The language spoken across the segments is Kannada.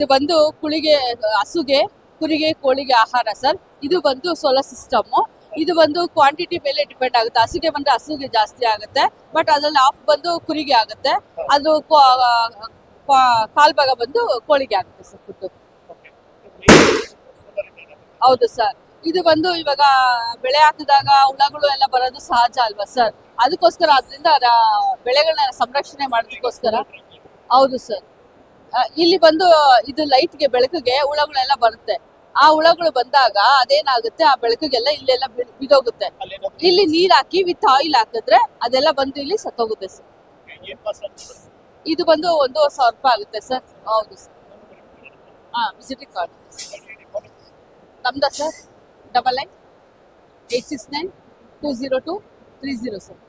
ಇದು ಬಂದು ಕುಳಿಗೆ, ಹಸುಗೆ, ಕುರಿಗೆ, ಕೋಳಿಗೆ ಆಹಾರ ಸರ್. ಇದು ಬಂದು ಸೋಲಾರ್ ಸಿಸ್ಟಮ್ ಇದು ಬಂದು ಕ್ವಾಂಟಿಟಿ ಮೇಲೆ ಡಿಪೆಂಡ್ ಆಗುತ್ತೆ. ಹಸುಗೆ ಬಂದ್ರೆ ಹಸುಗೆ ಜಾಸ್ತಿ ಆಗುತ್ತೆ ಬಟ್ ಅದ್ರಲ್ಲಿ ಆಫ್ ಬಂದು ಕುರಿಗೆ ಆಗುತ್ತೆ. ಅದು ಕಾಲ್ ಭಾಗ ಬಂದು ಕೋಳಿಗೆ ಆಗುತ್ತೆ ಸರ್ ಫುಡ್ ಹೌದು ಸರ್. ಇದು ಬಂದು ಇವಾಗ ಬೆಳೆ ಹಾಕಿದಾಗ ಹುಳಗಳು ಎಲ್ಲ ಬರೋದು ಸಹಜ ಅಲ್ವಾ ಸರ್? ಅದಕ್ಕೋಸ್ಕರ ಅದರಿಂದ ಬೆಳೆಗಳನ್ನ ಸಂರಕ್ಷಣೆ ಮಾಡೋದಕ್ಕೋಸ್ಕರ. ಹೌದು ಸರ್. ಇಲ್ಲಿ ಬಂದು ಇದು ಲೈಟ್ಗೆ ಬೆಳಕಿಗೆ ಹುಳಗಳೆಲ್ಲ ಬರುತ್ತೆ. ಆ ಹುಳಗಳು ಬಂದಾಗ ಅದೇನಾಗುತ್ತೆ? ಆ ಬೆಳಕಿಗೆಲ್ಲ ಇಲ್ಲೆಲ್ಲ ಬಿದೋಗುತ್ತೆ. ಇಲ್ಲಿ ನೀರ್ ಹಾಕಿ ವಿತ್ ಆಯಿಲ್ ಹಾಕಿದ್ರೆ ಅದೆಲ್ಲ ಬಂದು ಇಲ್ಲಿ ಸತ್ತೋಗುತ್ತೆ ಸರ್ ಇದು ಬಂದು ಒಂದೂವರೆ ಸಾವಿರ ರೂಪಾಯಿ ಆಗುತ್ತೆ ಸರ್ ಹೌದು ಸರ್ ಹಾ ವಿಸಿಟಿಂಗ್ ಕಾರ್ಡ್ ನಮ್ದ sir double nine eight six nine two zero two three zero sir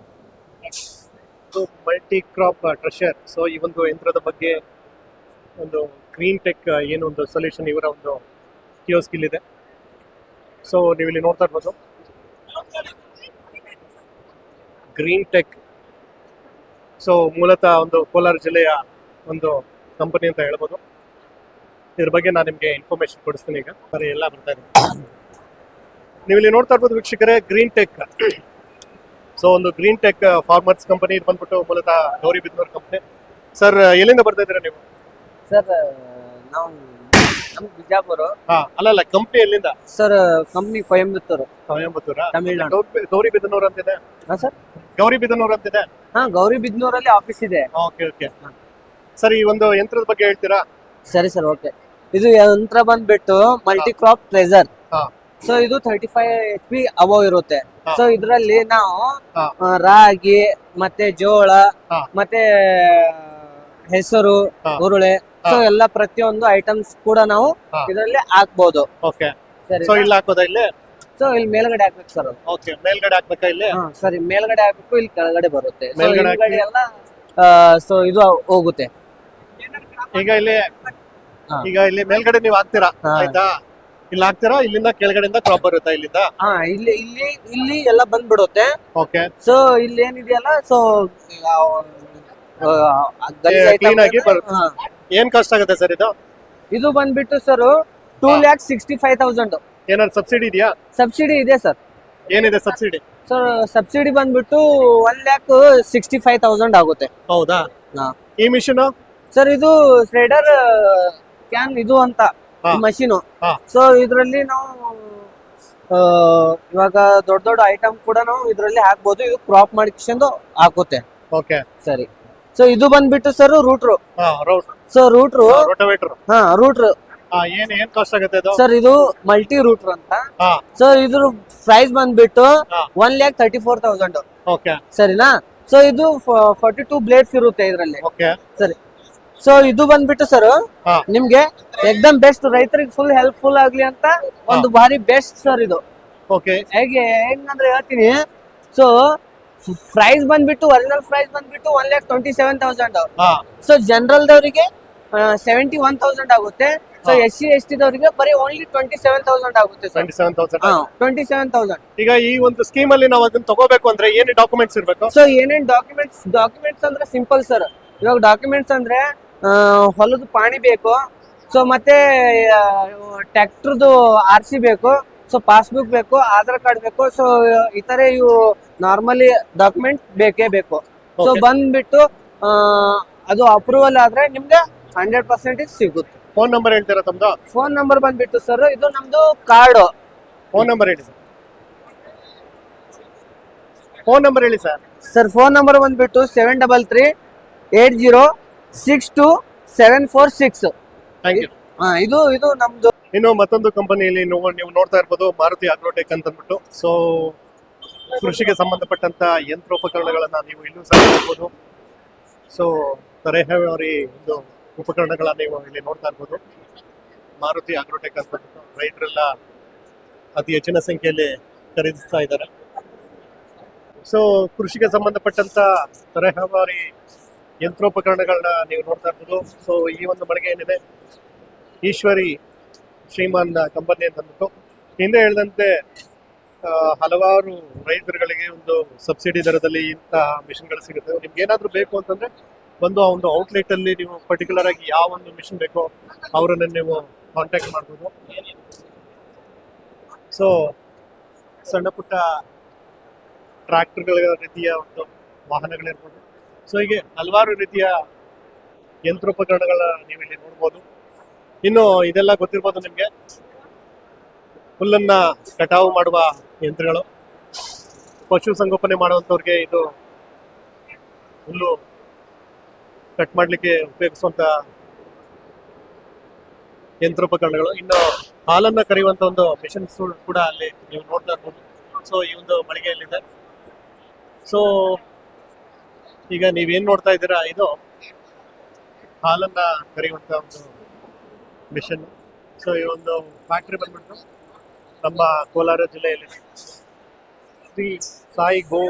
multi crop thresher so ಈ ಒಂದು ಯಂತ್ರದ ಬಗ್ಗೆ ಒಂದು ಗ್ರೀನ್ ಟೆಕ್ ಏನು ಒಂದು ಸೊಲ್ಯೂಷನ್ ಇವರ ಒಂದು ಕಿಯೋಸ್ಕ್ ಇದೆ ಸೊ ನೀವು ಇಲ್ಲಿ ನೋಡ್ತಾ ಇರ್ಬೋದು. ಗ್ರೀನ್ ಟೆಕ್ ಸೊ ಮೂಲತಃ ಒಂದು ಕೋಲಾರ ಜಿಲ್ಲೆಯ ಒಂದು ಕಂಪನಿ ಅಂತ ಹೇಳ್ಬೋದು. ಇದ್ರ ಬಗ್ಗೆ ನಾನು ನಿಮಗೆ ಇನ್ಫಾರ್ಮೇಶನ್ ಕೊಡಿಸ್ತೀನಿ ಈಗ. ಬರೀ ಎಲ್ಲ ಬರ್ತಾ ಇದೆ. ನೀವು ಇಲ್ಲಿ ನೋಡ್ತಾ ಇರ್ಬೋದು ವೀಕ್ಷಕರೇ ಗ್ರೀನ್ ಟೆಕ್ ಸೊ ಒಂದು ಗ್ರೀನ್ ಟೆಕ್ ಫಾರ್ಮರ್ಸ್ ಕಂಪನಿ ಇದು ಬಂದ್ಬಿಟ್ಟು ಮೂಲತಃ ಗೌರಿಬಿದನೂರು ಕಂಪನಿ ಸರ್ ಎಲ್ಲಿಂದ ಬರ್ತಾ ಇದ್ದೀರಾ ನೀವು? ಸರ್ ನಾವು ನಮ್ ಬಿಜಾಪುರ. ಹಾ ಅಲ್ಲಲ್ಲ ಕಂಪ್ನಿ ಎಲ್ಲಿಂದ? Sir company Coimbatore. ಕೊಯಂಬತ್ತೂರ? Tamil Nadu. Gauri ಬಿದನೂರ್ ಅಂತಿದೆ? ಹಾ ಸರ್ ಗೌರಿಬಿದನೂರು ಅಂತಿದೆ? ಹಾ ಗೌರಿಬಿದ್ನೂರಲ್ಲಿ ಆಫೀಸ್ ಇದೆ. Okay okay. ಸರ್ ಈ ಒಂದು ಯಂತ್ರದ ಬಗ್ಗೆ ಹೇಳ್ತೀರಾ? ಸರಿ ಸರ್ ಓಕೆ. ಇದು ಯಂತ್ರ ಬಂದ್ಬಿಟ್ಟು ಮಲ್ಟಿ ಕ್ರಾಪ್ ಟ್ರೆಸರ್. ಸೊ ಇದು thirty five H P above ಇರುತ್ತೆ. ಸೊ ಇದರಲ್ಲಿ ನಾವು ರಾಗಿ ಮತ್ತೆ ಜೋಳ ಮತ್ತೆ ಹೆಸರು. ಹುರುಳೆ ಸೊ. ಎಲ್ಲ ಪ್ರತಿಯೊಂದು ಐಟಮ್ಸ್ ಕೂಡ ನಾವು. ಇದರಲ್ಲಿ ಹಾಕ್ಬಹುದು ಓಕೆ ಸರಿ ಸೊ ಇಲ್ಲಿ ಹಾಕೋದಾ ಇಲ್ಲಿ? ಸೊ ಇಲ್ಲಿ ಮೇಲ್ಗಡೆ ಹಾಕ್ಬೇಕು ಸರ್ ಓಕೆ ಮೇಲ್ಗಡೆ ಹಾಕ್ಬೇಕಾ ಇಲ್ಲಿ? ಹಾ, ಸರಿ ಮೇಲ್ಗಡೆ ಹಾಕ್ಬೇಕು ಇಲ್ಲಿ ಕೆಳಗಡೆ ಬರುತ್ತೆ. So, ಮೇಲ್ಗಡೆ ಹಿಂದ್ಗಡೆ ಎಲ್ಲ ಸೊ ಇದು ಹೋಗುತ್ತೆ. ಈಗ ಇಲ್ಲಿ ಹಾ. ಈಗ ಇಲ್ಲಿ ಮೇಲ್ಗಡೆ ನೀವು ಹಾಕ್ತೀರಾ? ಹಾ. ಆಯ್ತಾ? ಇಲ್ಲಿ ಹಾಕ್ತೀರಾ? ಇಲ್ಲಿಂದ ಕೆಳಗಡೆಯಿಂದ ಕ್ರಾಪ್ ಬರುತ್ತಾ ಇಲ್ಲಿಂದ? ಹಾ ಇಲ್ಲಿ ಇಲ್ಲಿ ಇಲ್ಲಿ ಎಲ್ಲ ಬಂದ್ಬಿಡುತ್ತೆ. ಓಕೆ ಸೊ ಇಲ್ಲಿ ಏನಿದೆಯಲ್ಲ ಸೊ ಕ್ಲೀನ್ ಆಗಿ ಬರುತ್ತೆ. ಏನ್ ಕಾಸ್ಟ್ ಆಗುತ್ತೆ ಸರ್ ಇದು? ಇದು ಬಂದ್ಬಿಟ್ಟು sir two. Lakh sixty five thousand ಏನಾದ್ರು ಸಬ್ಸಿಡಿ ಇದೆಯಾ? ಸಬ್ಸಿಡಿ ಇದೆ ಸರ್ ಏನಿದೆ ಸಬ್ಸಿಡಿ ಸರ್ ಸಬ್ಸಿಡಿ ಬಂದ್ಬಿಟ್ಟು one lakh sixty five thousand ಆಗುತ್ತೆ. ಹೌದಾ? ಹಾ. ಈ ಮಿಷನ್ ಸರ್ ಇದು ಸ್ಲೈಡರ್ ಕ್ಯಾನ್ ಇದು ಅಂತ ಹಾ. ಮಷೀನು ಹಾ. ಸೊ ಇದರಲ್ಲಿ ನಾವು ಆ, ಇವಾಗ ದೊಡ್ಡ ದೊಡ್ಡ ಐಟಮ್ ಕೂಡ ನಾವು ಇದರಲ್ಲಿ ಹಾಕ್ಬೋದು. ಇದು ಕ್ರಾಪ್ ಮಾಡಿಕೊಂಡು ಹಾಕುತ್ತೆ. ಓಕೆ ಸರಿ. ಸೊ ಇದು ಬಂದ್ಬಿಟ್ಟು ಸರ್ ರೂಟ್ರು ರೋಟ್ ಸೊ ರೂಟ್ರು ರೋಟೋವೇಟರ್ ಹಾ ರೂಟ್ರು ಏನ್ ಏನ್ ಕಾಸ್ಟ್ ಆಗುತ್ತೆ ಇದು ಸರ್ ಇದು ಮಲ್ಟಿ ರೂಟ್ರ್ ಅಂತ. ಹಾ. ಸೊ ಇದ್ರ ಪ್ರೈಸ್ ಬಂದ್ಬಿಟ್ಟು. One lakh thirty four thousand okay ಸರಿನಾ? ಸೊ ಇದು ಫಾರ್ಟಿ ಟೂ ಬ್ಲೇಡ್ಸ್ ಇರುತ್ತೆ ಇದರಲ್ಲಿ. ಓಕೆ ಸರಿ. ಸೊ ಇದು ಬಂದ್ಬಿಟ್ಟು ಸರ್. ನಿಮ್ಗೆ ಎಕ್ದಮ್ ಬೆಸ್ಟ್ ರೈತರಿಗೆ ಫುಲ್ ಹೆಲ್ಪ್ಫುಲ್ ಆಗ್ಲಿ ಅಂತ ಒಂದು ಬಾರಿ ಬೆಸ್ಟ್ ಸರ್ ಇದು. ಓಕೆ ಹೇಗೆ ಹೆಂಗಂದ್ರೆ ಹೇಳ್ತೀನಿ. ಸೊ ಪ್ರೈಸ್ ಬಂದ್ಬಿಟ್ಟು ಒರಿಜಿನಲ್ ಪ್ರೈಸ್ ಬಂದ್ಬಿಟ್ಟು one lakh twenty seven thousand so general ದವರಿಗೆ seventy one thousand ಆಗುತ್ತೆ. So. S C S T ದವರಿಗೆ ಬರೀ ಓನ್ಲಿ ಟ್ವೆಂಟಿ ಸೆವೆನ್ ತೌಸಂಡ್ ಆಗುತ್ತೆ sir. Twenty seven thousand twenty seven thousand ಈಗ ಈ ಒಂದು ಸ್ಕೀಮ್ ಅಲ್ಲಿ ನಾವು ಅದನ್ನ ತಗೋಬೇಕು ಅಂದ್ರೆ ಏನ್ ಡಾಕ್ಯುಮೆಂಟ್ಸ್ ಇರಬೇಕು? ಸೊ ಏನೇನ್ ಡಾಕ್ಯುಮೆಂಟ್ಸ್ ಡಾಕ್ಯುಮೆಂಟ್ಸ್ ಅಂದ್ರೆ ಸಿಂಪಲ್ ಸರ್ ಇವಾಗ ಡಾಕ್ಯುಮೆಂಟ್ಸ್ ಅಂದ್ರೆ ಹೊಲದ ಪಾಣಿ ಬೇಕು. ಸೊ ಮತ್ತೆ ಟ್ರ್ಯಾಕ್ಟರ್ದು ಆರ್ ಸಿ ಬೇಕು. ಸೊ ಪಾಸ್ಬುಕ್ ಬೇಕು ಆಧಾರ್ ಕಾರ್ಡ್ ಬೇಕು. ಸೊ ಇತರೆ ಇವು ನಾರ್ಮಲಿ ಡಾಕ್ಯುಮೆಂಟ್ ಬೇಕೇ ಬೇಕು. ಸೊ ಬಂದ್ಬಿಟ್ಟು ಅದು ಅಪ್ರೂವಲ್ ಆದ್ರೆ ನಿಮ್ಗೆ ಹಂಡ್ರೆಡ್ ಪರ್ಸೆಂಟೇಜ್ ಸಿಗುತ್ತೆ. ಫೋನ್ ನಂಬರ್ ಹೇಳ್ತೀರಾ ತಮ್ದು? ಫೋನ್ ನಂಬರ್ ಬಂದ್ಬಿಟ್ಟು ಸರ್ ಇದು ನಮ್ದು ಕಾರ್ಡ್ ಫೋನ್ ನಂಬರ್ ಹೇಳಿ ಸರ್ ಫೋನ್ ನಂಬರ್ ಹೇಳಿ ಸರ್ ಸರ್ ಫೋನ್ ನಂಬರ್ ಬಂದ್ಬಿಟ್ಟು seven double three eight zero six two seven four six thank you ಇದು ಇದು ನಮ್ದು. ಇನ್ನು ಮತ್ತೊಂದು ಕಂಪನಿಯಲ್ಲಿ ನೀವು ನೀವು ನೋಡ್ತಾ ಇರ್ಬೋದು ಮಾರುತಿ ಅಗ್ರೋಟೆಕ್ ಅಂತ ಅಂದ್ಬಿಟ್ಟು. ಸೊ ಕೃಷಿಗೆ ಸಂಬಂಧಪಟ್ಟಂತ ಯಂತ್ರೋಪಕರಣಗಳನ್ನ ನೀವು ಇನ್ನೂ ಸಹ ನೋಡ್ಬೋದು ಸೊ ತರಹೇವಾರಿ ಒಂದು ಉಪಕರಣಗಳನ್ನ ನೀವು ಇಲ್ಲಿ ನೋಡ್ತಾ ಇರ್ಬೋದು. ಮಾರುತಿ ಅಗ್ರೋಟೆಕ್ ಅಂತ ರೈತರೆಲ್ಲ ಅತಿ ಹೆಚ್ಚಿನ ಸಂಖ್ಯೆಯಲ್ಲಿ ಖರೀದಿಸ್ತಾ ಇದ್ದಾರೆ. ಸೊ ಕೃಷಿಗೆ ಸಂಬಂಧಪಟ್ಟಂತ ತರಹವಾರಿ ಯಂತ್ರೋಪಕರಣಗಳನ್ನ ನೀವು ನೋಡ್ತಾ ಇರ್ಬೋದು. ಸೊ ಈ ಒಂದು ಮಳಿಗೆ ಏನಿದೆ? ಈಶ್ವರಿ ಶ್ರೀಮಾನ್ ಕಂಪನಿ ಅಂತ ಅಂದ್ಬಿಟ್ಟು ಹಿಂದೆ ಹೇಳಿದಂತೆ ಹಲವಾರು ರೈತರುಗಳಿಗೆ ಒಂದು ಸಬ್ಸಿಡಿ ದರದಲ್ಲಿ ಇಂತಹ ಮಿಷನ್ಗಳು ಸಿಗುತ್ತೆ. ನಿಮ್ಗೆ ಏನಾದರೂ ಬೇಕು ಅಂತಂದ್ರೆ ಬಂದು ಆ ಒಂದು ಔಟ್ಲೆಟ್ ಅಲ್ಲಿ ನೀವು ಪರ್ಟಿಕ್ಯುಲರ್ ಆಗಿ ಯಾವ ಒಂದು ಮಿಷನ್ ಬೇಕೋ ಅವರನ್ನ ನೀವು ಕಾಂಟ್ಯಾಕ್ಟ್ ಮಾಡ್ಬೋದು. ಸೊ ಸಣ್ಣ ಪುಟ್ಟ ಟ್ರ್ಯಾಕ್ಟರ್ಗಳ ರೀತಿಯ ಒಂದು ವಾಹನಗಳಿರ್ಬೋದು. ಸೊ ಹೀಗೆ ಹಲವಾರು ರೀತಿಯ ಯಂತ್ರೋಪಕರಣಗಳ ನೀವು ಇಲ್ಲಿ ನೋಡ್ಬೋದು. ಇನ್ನು ಇದೆಲ್ಲ ಗೊತ್ತಿರ್ಬೋದು ನಿಮಗೆ. ಹುಲ್ಲನ್ನ ಕಟಾವು ಮಾಡುವ ಯಂತ್ರಗಳು. ಪಶು ಸಂಗೋಪನೆ ಮಾಡುವಂಥವ್ರಿಗೆ ಇದು ಹುಲ್ಲು ಕಟ್ ಮಾಡಲಿಕ್ಕೆ ಉಪಯೋಗಿಸುವಂತ ಯಂತ್ರೋಪಕರಣಗಳು ಇನ್ನು ಹಾಲನ್ನ ಕರೆಯುವಂತ ಒಂದು ಮಿಷನ್ಸ್ ಕೂಡ ಅಲ್ಲಿ ನೀವು ನೋಡ್ತಾ ಇರ್ಬೋದು. ಸೊ ಈ ಒಂದು ಮಳಿಗೆಯಲ್ಲಿದೆ. ಸೊ ಈಗ ನೀವೇನ್ ನೋಡ್ತಾ ಇದ್ದೀರಾ? ಇದು ಹಾಲನ್ನ ಕರೆಯುವಂತ ಒಂದು ಮಿಷನ್ ಸೊ ಈ ಒಂದು ಫ್ಯಾಕ್ಟ್ರಿ ಬಂದ್ಬಿಟ್ಟು ನಮ್ಮ ಕೋಲಾರ ಜಿಲ್ಲೆಯಲ್ಲಿ ಶ್ರೀ ಸಾಯಿ ಗೋ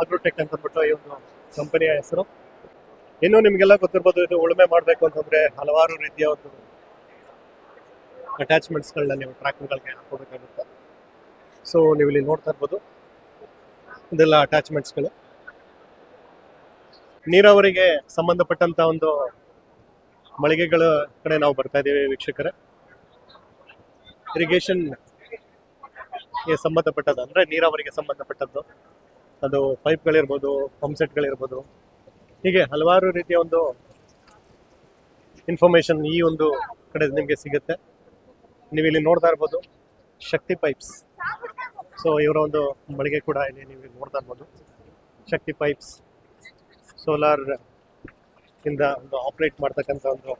ಆಗ್ರೋಟೆಕ್ ಅಂತ ಅಂದ್ಬಿಟ್ಟು ಈ ಒಂದು ಕಂಪನಿಯ ಹೆಸರು. ಇನ್ನು ನಿಮಗೆಲ್ಲ ಗೊತ್ತಿರ್ಬೋದು, ಇದು ಉಳುಮೆ ಮಾಡಬೇಕು ಅಂತಂದ್ರೆ ಹಲವಾರು ರೀತಿಯ ಒಂದು ಅಟ್ಯಾಚ್ಮೆಂಟ್ಸ್ಗಳನ್ನ ನೀವು ಟ್ರ್ಯಾಕ್ಟರ್ಗಳಿಗೆ ಹಾಕೋಬೇಕಾಗುತ್ತೆ ಸೊ ನೀವು ಇಲ್ಲಿ ನೋಡ್ತಾ ಇರ್ಬೋದು, ಇದೆಲ್ಲ ಅಟ್ಯಾಚ್ಮೆಂಟ್ಸ್ಗಳು ನೀರಾವರಿಗೆ ಸಂಬಂಧಪಟ್ಟಂತ ಒಂದು ಮಳಿಗೆಗಳ ಕಡೆ ನಾವು ಬರ್ತಾ ಇದ್ದೀವಿ ವೀಕ್ಷಕರೇ. ಇರಿಗೇಷನ್ ಸಂಬಂಧಪಟ್ಟದ್ದು ಅಂದ್ರೆ ನೀರಾವರಿಗೆ ಸಂಬಂಧಪಟ್ಟದ್ದು. ಅದು ಪೈಪ್ಗಳಿರ್ಬೋದು ಪಂಪ್ ಸೆಟ್ಗಳಿರ್ಬೋದು ಹೀಗೆ ಹಲವಾರು ರೀತಿಯ ಒಂದು ಇನ್ಫಾರ್ಮೇಶನ್ ಈ ಒಂದು ಕಡೆ ನಿಮಗೆ ಸಿಗುತ್ತೆ. ನೀವು ಇಲ್ಲಿ ನೋಡ್ತಾ ಇರ್ಬೋದು ಶಕ್ತಿ ಪೈಪ್ಸ್ ಸೊ ಇವರ ಒಂದು ಮಳಿಗೆ ಕೂಡ ಇಲ್ಲಿ ನೀವು ನೋಡ್ತಾ ಇರ್ಬೋದು. ಶಕ್ತಿ ಪೈಪ್ಸ್ ಸೋಲಾರ್ ಇಂದ ಒಂದು ಆಪ್ರೇಟ್ ಮಾಡ್ತಕ್ಕಂಥ ಒಂದು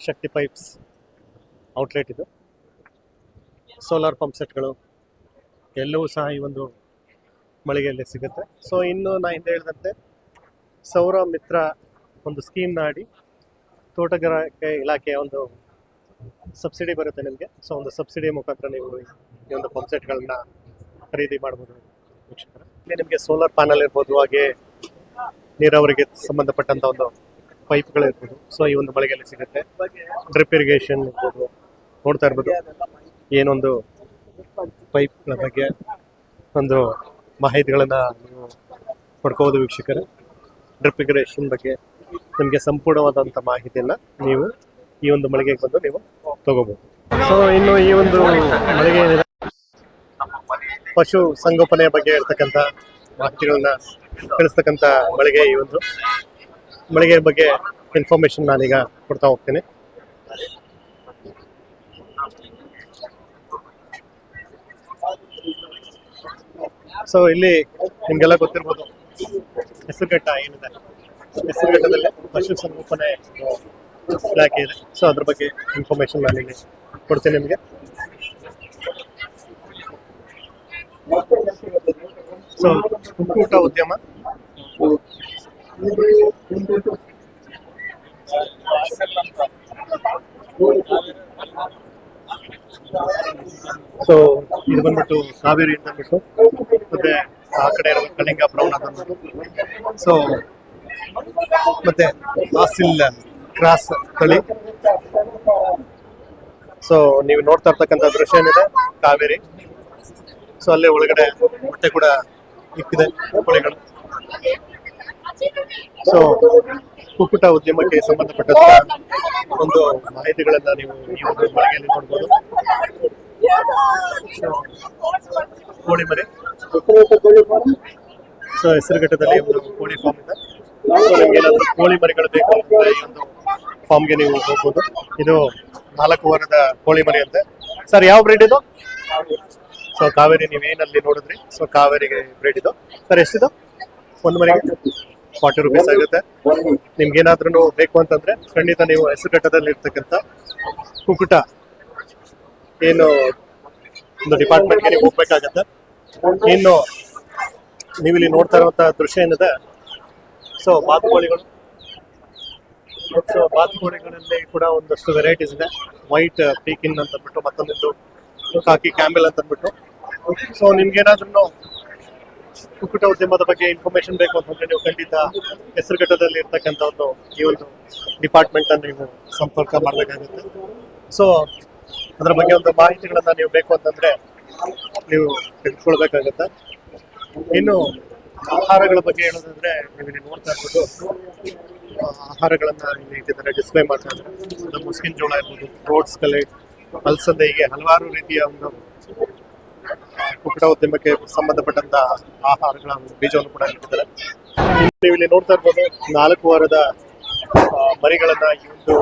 ಶಕ್ತಿ ಪೈಪ್ಸ್ ಔಟ್ಲೆಟ್ ಇದು. ಸೋಲಾರ್ ಪಂಪ್ ಸೆಟ್ಗಳು ಎಲ್ಲವೂ ಸಹ ಈ ಒಂದು ಮಳಿಗೆಯಲ್ಲಿ ಸಿಗುತ್ತೆ. ಸೊ ಇನ್ನು ನಾ ಹಿಂದೆ ಹೇಳಿದಂತೆ ಸೌರ ಮಿತ್ರ ಒಂದು ಸ್ಕೀಮ್ನ ಅಡಿ ತೋಟಗಾರಿಕೆ ಇಲಾಖೆಯ ಒಂದು ಸಬ್ಸಿಡಿ ಬರುತ್ತೆ ನಿಮಗೆ. ಸೊ ಒಂದು ಸಬ್ಸಿಡಿ ಮುಖಾಂತರ ನೀವು ಈ ಒಂದು ಪಂಪ್ ಸೆಟ್ಗಳನ್ನ ಖರೀದಿ ಮಾಡ್ಬೋದು ವೀಕ್ಷಕರ. ಇಲ್ಲಿ ನಿಮಗೆ ಸೋಲಾರ್ ಪ್ಯಾನಲ್ ಇರ್ಬೋದು, ಹಾಗೆ ನೀರಾವರಿಗೆ ಸಂಬಂಧಪಟ್ಟಂತ ಒಂದು ಪೈಪ್ಗಳಿರ್ಬೋದು ಸೊ ಈ ಒಂದು ಬಳಕೆಯಲ್ಲಿ ಸಿಗುತ್ತೆ. ಡ್ರಿಪ್ ಇರಿಗೇಷನ್ ಇರ್ಬೋದು. ನೋಡ್ತಾ ಇರ್ಬೋದು. ಏನೊಂದು ಪೈಪ್ಗಳ ಬಗ್ಗೆ ಒಂದು ಮಾಹಿತಿಗಳನ್ನ ನೀವು ಪಡ್ಕೋಬೋದು ವೀಕ್ಷಕರೇ. ಡ್ರಿಪ್ ಬಗ್ಗೆ ನಿಮಗೆ ಸಂಪೂರ್ಣವಾದಂಥ ಮಾಹಿತಿಯನ್ನ ನೀವು ಈ ಒಂದು ಮಳಿಗೆಗೆ ಬಂದು ನೀವು ತಗೋಬಹುದು. ಸೊ ಇನ್ನು ಈ ಒಂದು ಮಳಿಗೆ ಏನಿದೆ ಪಶು ಸಂಗೋಪನೆಯ ಬಗ್ಗೆ ಇರ್ತಕ್ಕಂಥ ಮಾಹಿತಿಗಳನ್ನ ಕಳಿಸ್ತಕ್ಕಂತ ಮಳಿಗೆ ಈ ಒಂದು ಮಳಿಗೆ ಬಗ್ಗೆ ಇನ್ಫಾರ್ಮೇಶನ್ ನಾನೀಗ ಕೊಡ್ತಾ ಹೋಗ್ತೀನಿ. ಸೊ ಇಲ್ಲಿ ನಿಮ್ಗೆಲ್ಲ ಗೊತ್ತಿರ್ಬೋದು. ಹೆಸರುಘಟ್ಟ ಏನಿದೆ? ಹೆಸರುಘಟ್ಟದಲ್ಲಿ ಪಶು ಸಂಗೋಪನೆ ಇಲಾಖೆ ಇದೆ. ಸೊ ಅದ್ರ ಬಗ್ಗೆ ಇನ್ಫಾರ್ಮೇಶನ್ ಇಲ್ಲಿ ಕೊಡ್ತೇನೆ ನಿಮಗೆ. ಸೊ ಕುಕ್ಕೂಟ ಉದ್ಯಮ. ಸೊ ಇದು ಬಂದ್ಬಿಟ್ಟು ಕಾವೇರಿ ಅಂತ ಅಂದ್ಬಿಟ್ಟು, ಮತ್ತೆ ಆ ಕಡೆ ಇರೋ ಕಳಿಂಗ ಬ್ರೌನ್ ಅಂತ ಅಂದ್ಬಿಟ್ಟು. ಸೊ ಮತ್ತೆ ಆಸಿಲ್ ಕ್ರಾಸ್ ತಳಿ. ಸೊ ನೀವು ನೋಡ್ತಾ ಇರ್ತಕ್ಕಂಥ ದೃಶ್ಯ ಏನಿದೆ? ಕಾವೇರಿ. ಸೊ ಅಲ್ಲೇ ಒಳಗಡೆ ಮೊಟ್ಟೆ ಕೂಡ ಇಕ್ಕಿದೆ ಕೊಳೆಗಳು. ಸೊ ಕುಕ್ಕುಟ ಉದ್ಯಮಕ್ಕೆ ಸಂಬಂಧಪಟ್ಟಂತ ಒಂದು ಮಾಹಿತಿಗಳನ್ನ ನೀವು ಈ ಒಂದು ಬಳಕೆಯಲ್ಲಿ ನೋಡ್ಬೋದು. ಕೋಳಿ ಮರಿ. ಹೆಸರುಘಟ್ಟದಲ್ಲಿ ಕೋಳಿ ಫಾರ್ಮ್ ಇದೆ. ಕೋಳಿ ಮರಿಗಳು ಬೇಕು ಅಂತಂದ್ರೆ ಈ ಒಂದು ಫಾರ್ಮ್ಗೆ ನೀವು ಹೋಗ್ಬೋದು. ಇದು ನಾಲ್ಕು ವಾರದ ಕೋಳಿ ಮರಿ ಅಂತೆ. ಸರ್ ಯಾವ ಬ್ರೀಡ್ ಇದು? ಸೊ ಕಾವೇರಿ, ನೀವು ಏನಲ್ಲಿ ನೋಡಿದ್ರಿ? ಸೊ ಕಾವೇರಿಗೆ ಬ್ರೀಡ್ ಇದು. ಸರ್ ಎಷ್ಟಿದು? ಒಂದು ಮರಿಗೆ? ಫಾರ್ಟಿ ರುಪೀಸ್ ಆಗುತ್ತೆ. ನಿಮ್ಗೆ ಏನಾದ್ರೂ ಬೇಕು ಅಂತಂದ್ರೆ ಖಂಡಿತ ನೀವು ಹೆಸರುಘಟ್ಟದಲ್ಲಿ ಇರ್ತಕ್ಕಂಥ ಕುಕುಟ ಏನು ಒಂದು ಡಿಪಾರ್ಟ್ಮೆಂಟ್ಗೆ ನೀವು ಹೋಗ್ಬೇಕಾಗತ್ತೆ. ಇನ್ನು ನೀವು ಇಲ್ಲಿ ನೋಡ್ತಾ ಇರುವಂತಹ ದೃಶ್ಯ ಏನಿದೆ? ಸೊ ಬಾತುಕೋಳಿಗಳು. ಸೊ ಬಾತುಕೋಳಿಗಳಲ್ಲಿ ಕೂಡ ಒಂದಷ್ಟು ವೆರೈಟೀಸ್ ಇದೆ. ವೈಟ್ ಪೀಕಿನ್ ಅಂತಂದ್ಬಿಟ್ಟು ಮತ್ತೊಂದಿದ್ದು ಕಾಕಿ ಕ್ಯಾಮೆಲ್ ಅಂತ ಅಂದ್ಬಿಟ್ಟು. ಸೊ ನಿಮ್ಗೇನಾದ್ರೂ ಕುಕ್ಕುಟ ಉದ್ಯಮದ ಬಗ್ಗೆ ಇನ್ಫಾರ್ಮೇಶನ್ ಬೇಕು ಅಂತಂದ್ರೆ ನೀವು ಖಂಡಿತ ಹೆಸರುಘಟ್ಟದಲ್ಲಿ ಇರ್ತಕ್ಕಂಥ ಒಂದು ಈ ಒಂದು ಡಿಪಾರ್ಟ್ಮೆಂಟ್ ಅನ್ನು ನೀವು ಸಂಪರ್ಕ ಮಾಡಬೇಕಾಗುತ್ತೆ. ಸೊ ಅದರ ಬಗ್ಗೆ ಒಂದು ಮಾಹಿತಿಗಳನ್ನ ನೀವು ಬೇಕು ಅಂತಂದ್ರೆ ನೀವು ತೆಗೆದುಕೊಳ್ಬೇಕಾಗತ್ತೆ ಇನ್ನು ಆಹಾರಗಳ ಬಗ್ಗೆ ಹೇಳೋದಾದ್ರೆ ನೀವು ಇಲ್ಲಿ ನೋಡ್ತಾ ಇರ್ಬೋದು. ಆಹಾರಗಳನ್ನ ಇಲ್ಲಿ ಇಟ್ಟಿದ್ದಾರೆ ಡಿಸ್ಪ್ಲೇ ಮಾಡ್ತಾ ಇದ್ದಾರೆ. ಮುಸ್ಕಿನ ಜೋಳ ಇರ್ಬೋದು ರೋಡ್ಸ್ ಕಲೆ ಅಲ್ಸಂದೆ ಹೀಗೆ ಹಲವಾರು ರೀತಿಯ ಒಂದು ಕುಕ್ಕಡ ಉದ್ಯಮಕ್ಕೆ ಸಂಬಂಧಪಟ್ಟಂತ ಆಹಾರಗಳ ಬೀಜವನ್ನು ಕೂಡ ಇಟ್ಟಿದ್ದಾರೆ. ನೀವು ಇಲ್ಲಿ ನೋಡ್ತಾ ಇರ್ಬೋದು, ನಾಲ್ಕು ವಾರದ ಮರಿಗಳನ್ನ ಈ ಒಂದು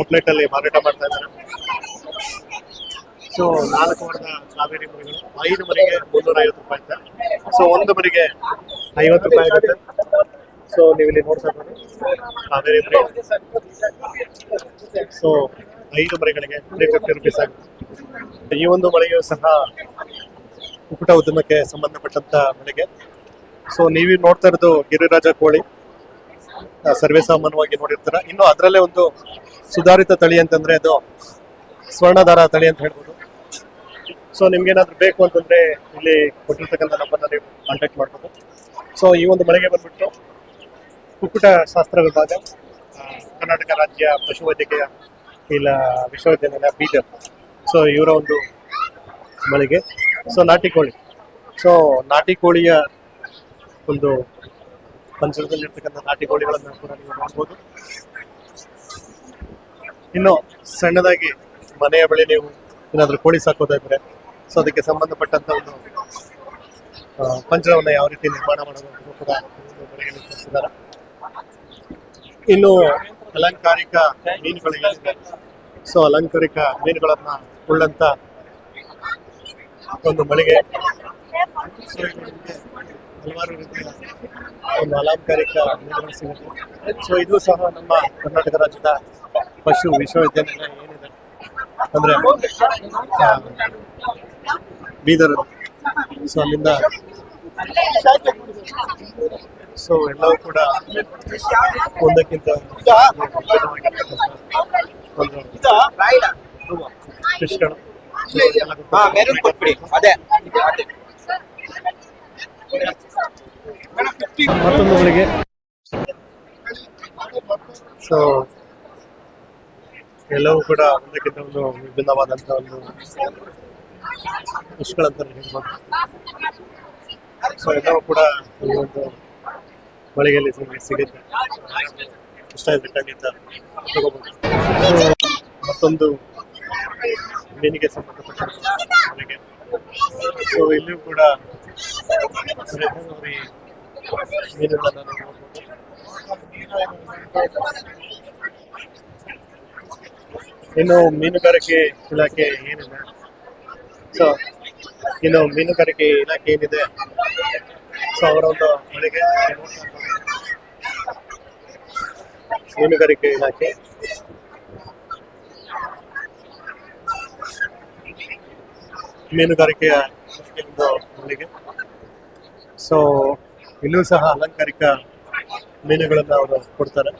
ಔಟ್ಲೆಟ್ ಅಲ್ಲಿ ಮಾರಾಟ ಮಾಡ್ತಾ ಇದ್ದಾರೆ. ಸೊ ನಾಲ್ಕು ಮರದ ಕಾವೇರಿ ಮರಿಗಳು ಐದು ಮರಿಗೆ ಮುನ್ನೂರ ಐವತ್ತು ರೂಪಾಯಿ ಅಂತ. ಸೊ ಒಂದು ಮರಿಗೆ ಐವತ್ತು ರೂಪಾಯಿ ಆಗುತ್ತೆ. ಸೊ ನೀವು ಇಲ್ಲಿ ನೋಡ್ತಾ ಕಾವೇರಿ ಮರಿ ಸೊ ಐದು ಮರಿಗಳಿಗೆ ತ್ರೀ ಫಿಫ್ಟಿ ರುಪೀಸ್ ಆಗುತ್ತೆ ಈ ಒಂದು ಮಳೆಯು ಸಹ ಕುಕುಟ ಉದ್ಯಮಕ್ಕೆ ಸಂಬಂಧಪಟ್ಟಂತ ಮಳೆಗೆ ಸೊ ನೀವು ನೋಡ್ತಾ ಇರೋದು ಗಿರಿರಾಜ ಕೋಳಿ. ಸರ್ವೇ ಸಾಮಾನ್ಯವಾಗಿ ನೋಡಿರ್ತಾರೆ. ಇನ್ನು ಅದರಲ್ಲೇ ಒಂದು ಸುಧಾರಿತ ತಳಿ ಅಂತಂದ್ರೆ ಅದು ಸ್ವರ್ಣಧಾರ ತಳಿ ಅಂತ ಹೇಳ್ಬೋದು. ಸೊ ನಿಮ್ಗೆ ಏನಾದ್ರು ಬೇಕು ಅಂತಂದ್ರೆ ಇಲ್ಲಿ ಕೊಟ್ಟಿರ್ತಕ್ಕಂಥ ನಂಬರ್ನ ನೀವು ಕಾಂಟ್ಯಾಕ್ಟ್ ಮಾಡ್ಬೋದು. ಸೊ ಈ ಒಂದು ಮಳೆಗೆ ಬಂದ್ಬಿಟ್ಟು ಕುಕ್ಕುಟ ಶಾಸ್ತ್ರ ವಿಭಾಗ ಕರ್ನಾಟಕ ರಾಜ್ಯ ಪಶುವೈದ್ಯಕೀಯ ಇಲ್ಲ ವಿಶ್ವವಿದ್ಯಾನಿಲಯ ಬೀದರ್. ಸೊ ಇವರ ಒಂದು ಮಳಿಗೆ. ಸೊ ನಾಟಿ ಕೋಳಿ. ಸೊ ನಾಟಿ ಕೋಳಿಯ ಒಂದು ಪಂಚರದಲ್ಲಿರ್ತಕ್ಕಂಥ ನಾಟಿ ಕೋಳಿಗಳನ್ನು ಕೂಡ ನೀವು ನೋಡ್ಬೋದು. ಇನ್ನು ಸಣ್ಣದಾಗಿ ಮನೆಯ ಬಳಿ ನೀವು ಏನಾದರೂ ಕೋಳಿ ಸಾಕೋದಾದ್ರೆ ಸೊ ಅದಕ್ಕೆ ಸಂಬಂಧಪಟ್ಟಂತ ಒಂದು ಪಂಜರವನ್ನು ಯಾವ ರೀತಿ ನಿರ್ಮಾಣ ಒಂದು ಇನ್ನು ಅಲಂಕಾರಿಕ ಮೀನುಗಳು ಸೊ ಅಲಂಕಾರಿಕ ಮೀನುಗಳನ್ನ ಉಳ್ಳಂತ ಒಂದು ಮಳಿಗೆ ಹಲವಾರು ರೀತಿಯ ಒಂದು ಅಲಂಕಾರಿಕ ಮೀನುಗಳು ಸಿಗುತ್ತೆ. ಸೊ ಇದು ಸಹ ನಮ್ಮ ಕರ್ನಾಟಕ ರಾಜ್ಯದ ಪಶು ವಿಶ್ವವಿದ್ಯಾನಿಲಯ ಏನಿದೆ ಅಂದ್ರೆ ಬೀದರ್ ಸೊ ಅಲ್ಲಿಂದ ಸೊ ಎಲ್ಲವೂ ಕೂಡ ಒಂದಕ್ಕಿಂತ ಮತ್ತೊಂದು ಬೆಳಿಗ್ಗೆ ಸೊ ಎಲ್ಲವೂ ಕೂಡ ಒಂದಕ್ಕಿಂತ ಒಂದು ವಿಭಿನ್ನವಾದಂತಹ ಒಂದು ಫಿಶ್ಗಳಂತ ಹೇಳ್ಬೋದು. ಸೊ ಎಲ್ಲವೂ ಕೂಡ ಈ ಒಂದು ಮಳಿಗೆಯಲ್ಲಿ ನಿಮಗೆ ಸಿಗುತ್ತೆ. ಇಷ್ಟ ಇದೆ ಖಂಡಿತ ತಗೋಬಹುದು ಮತ್ತೊಂದು ಮೀನಿಗೆ ಸಂಬಂಧಪಟ್ಟ ಮಳಿಗೆ. ಸೊ ಇಲ್ಲಿಯೂ ಕೂಡ ಮೀನುಗಳನ್ನು ನೋಡ್ಬೋದು. ಇನ್ನು ಮೀನುಗಾರಿಕೆ ಇಲಾಖೆ ಏನಿದೆ? ಸೊ ಇನ್ನು ಮೀನುಗಾರಿಕೆ ಇಲಾಖೆ ಏನಿದೆ ಸೊ ಅವರ ಒಂದು ಮಳಿಗೆ ಮೀನುಗಾರಿಕೆ ಇಲಾಖೆ ಮೀನುಗಾರಿಕೆಯ ಒಂದು ಮಳಿಗೆ ಸೊ ಇಲ್ಲೂ ಸಹ ಅಲಂಕಾರಿಕ ಮೀನುಗಳನ್ನ ಅವರು ಕೊಡ್ತಾರೆ.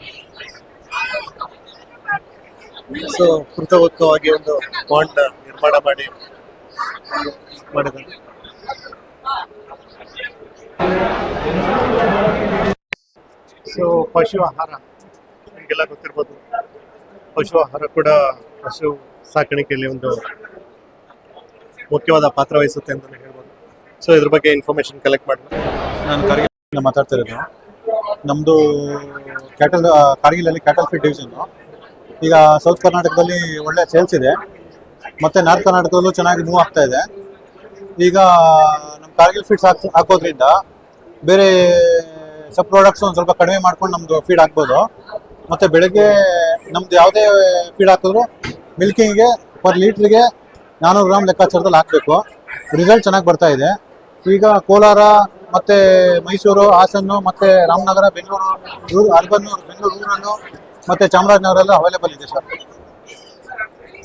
ಸೊ ಒಂದು ಬಾಂಡ್ ನಿರ್ಮಾಣ ಮಾಡಿ. ಮಾಡಿದ್ದಾರೆ ಸೊ ಪಶು ಆಹಾರ. ನಿಮಗೆಲ್ಲ ಗೊತ್ತಿರ್ಬೋದು. ಪಶು ಆಹಾರ ಕೂಡ ಪಶು ಸಾಕಾಣಿಕೆಯಲ್ಲಿ ಒಂದು ಮುಖ್ಯವಾದ ಪಾತ್ರ ವಹಿಸುತ್ತೆ ಅಂತ ಹೇಳ್ಬೋದು. ಸೊ ಇದ್ರ ಬಗ್ಗೆ ಇನ್ಫಾರ್ಮೇಶನ್ ಕಲೆಕ್ಟ್ ಮಾಡಿ ನಾನು ಕಾರ್ಗಿಲ್ ಮಾತಾಡ್ತಾ ಇರೋದು. ನಮ್ಮದು ಕ್ಯಾಟಲ್ ಕಾರ್ಗಿಲಲ್ಲಿ ಕ್ಯಾಟಲ್ ಫೀಡ್ ಡಿವಿಷನ್ನು ಈಗ ಸೌತ್ ಕರ್ನಾಟಕದಲ್ಲಿ ಒಳ್ಳೆ ಸೇಲ್ಸ್ ಇದೆ. ಮತ್ತು ನಾರ್ತ್ ಕರ್ನಾಟಕದಲ್ಲೂ ಚೆನ್ನಾಗಿ ಮೂವ್ ಆಗ್ತಾ ಇದೆ. ಈಗ ನಮ್ಮ ಕಾರ್ಗಿಲ್ ಫೀಡ್ಸ್ ಹಾಕ್, ಹಾಕೋದ್ರಿಂದ ಬೇರೆ ಸಬ್ ಪ್ರಾಡಕ್ಟ್ಸ್ ಒಂದು ಸ್ವಲ್ಪ ಕಡಿಮೆ ಮಾಡ್ಕೊಂಡು ನಮ್ಮದು ಫೀಡ್ ಹಾಕ್ಬೋದು. ಮತ್ತು ಬೆಳಗ್ಗೆ ನಮ್ದು ಯಾವುದೇ ಫೀಡ್ ಹಾಕಿದ್ರು ಮಿಲ್ಕಿಂಗ್ಗೆ ಪರ್ ಲೀಟ್ರಿಗೆ ನಾನ್ನೂರು ಗ್ರಾಮ್ ಲೆಕ್ಕಾಚಾರದಲ್ಲಿ ಹಾಕಬೇಕು. ರಿಸಲ್ಟ್ ಚೆನ್ನಾಗಿ ಬರ್ತಾ ಇದೆ. ಈಗ ಕೋಲಾರ ಮತ್ತೆ ಮೈಸೂರು, ಹಾಸನ್ನು ಮತ್ತೆ ರಾಮನಗರ, ಬೆಂಗಳೂರು ಅರ್ಬನ್ನು ಅರ್ಬನ್ ಬೆಂಗಳೂರು ಮತ್ತೆ ಚಾಮರಾಜನಗರಲ್ಲೂ ಅವೈಲೇಬಲ್ ಇದೆ ಸರ್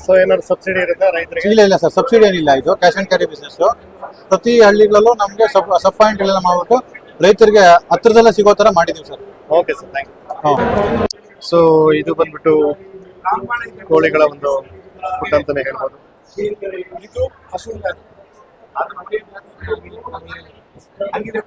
ಸೊ ಏನಾದ್ರು ಸಬ್ಸಿಡಿ ಇರುತ್ತೆ ರೈತರಿಗೆ? ಇಲ್ಲ ಇಲ್ಲ ಸರ್ ಸಬ್ಸಿಡಿ ಏನಿಲ್ಲ. ಇದು ಕ್ಯಾಶ್ ಆ್ಯಂಡ್ ಕ್ಯಾರಿ ಬಿಸ್ನೆಸ್ ಪ್ರತಿ ಹಳ್ಳಿಗಳಲ್ಲೂ ನಮಗೆ ಸಬ್ ಸಬ್ ಪಾಯಿಂಟ್ ಎಲ್ಲ ಮಾಡ್ಬಿಟ್ಟು ರೈತರಿಗೆ ಹತ್ರದಲ್ಲೇ ಸಿಗೋ ಥರ ಮಾಡಿದ್ದೀವಿ sir. Okay sir thank you so ಇದು ಬಂದ್ಬಿಟ್ಟು ಕೋಳಿಗಳ ಒಂದು ಫುಡ್ ಅಂತಾನೆ ಹೇಳ್ಬೋದು. ಇದು ಹಸು ಅದು ನೋಡಿ ಹಂಗಿದೆ